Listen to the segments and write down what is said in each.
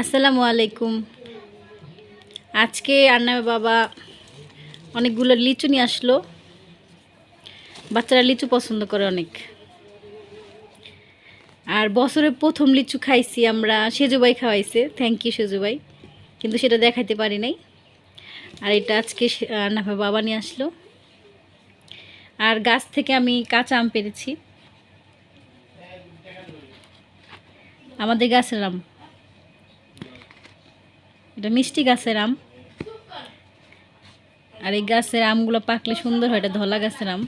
আসসালামু আলাইকুম। আজকে আন্নামে বাবা অনেকগুলো লিচু নিয়ে আসলো। বাচ্চারা লিচু পছন্দ করে অনেক। আর বছরের প্রথম লিচু খাইছি আমরা, সেজুবাই খাওয়াইছে। থ্যাংক ইউ সেজুবাই। কিন্তু সেটা দেখাইতে পারি নাই। আর এটা আজকে আন্নামে বাবা নিয়ে আসলো। আর গাছ থেকে আমি কাঁচা আম পেরেছি। আমাদের গাছের আম। এটা মিষ্টি গাছের আম। আর এই গাছের আমগুলো পাকলে সুন্দর হয়, এটা ধলা গাছের আম।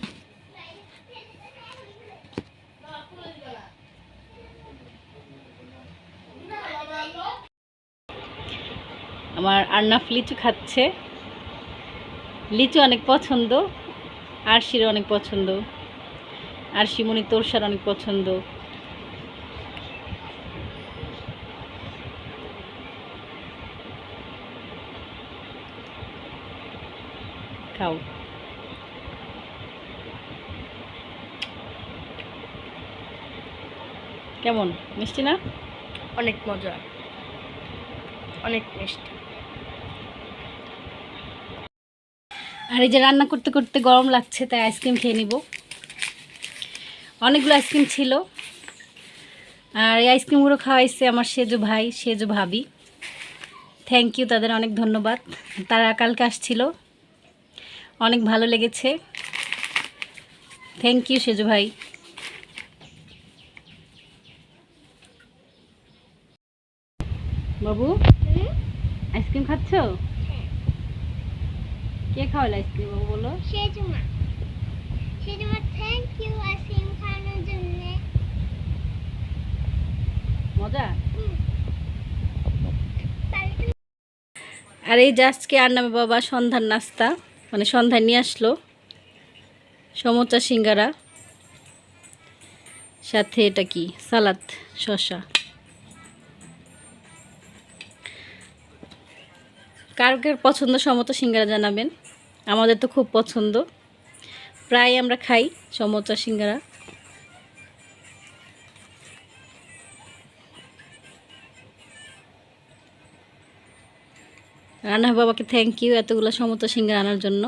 আমার আর্নাফ লিচু খাচ্ছে। লিচু অনেক পছন্দ আরশির অনেক পছন্দ। আরশিমণি তোরসার অনেক পছন্দ। খাও কেমন? মিষ্টি না? অনেক মজা। অনেক মিষ্টি। আর এই যে রান্না করতে করতে গরম লাগছে তাই আইসক্রিম খেয়ে নিব। অনেকগুলো আইসক্রিম ছিল। আর এই আইসক্রিমগুলো খাওয়াইছে আমার সেজো ভাই সেজো ভাবি। থ্যাংক ইউ তাদের অনেক ধন্যবাদ। তারা কালকে আসছিল। অনেক ভালো লেগেছে। থ্যাংক ইউ সেজু ভাই। বাবু আইসক্রিম খাচ্ছ? কে খাওয়াল আইসক্রিম বাবু বলো? সেজুমা সেজুমা থ্যাংক ইউ আইসক্রিম খাওয়ানোর জন্য। মজা? আর এই আজকে আর নামে বাবা সন্ধ্যার নাস্তা। মানে সন্ধ্যায় নিয়ে আসলো সমোচা সিঙ্গারা, সাথে এটা কি? সালাদ, শসা। কার কার পছন্দ সমোচা সিঙ্গারা জানাবেন। আমাদের তো খুব পছন্দ। প্রায় আমরা খাই সমোচা সিঙ্গারা। রান্না বাবাকে থ্যাংক ইউ এতগুলো সমতা সিং আনার জন্য।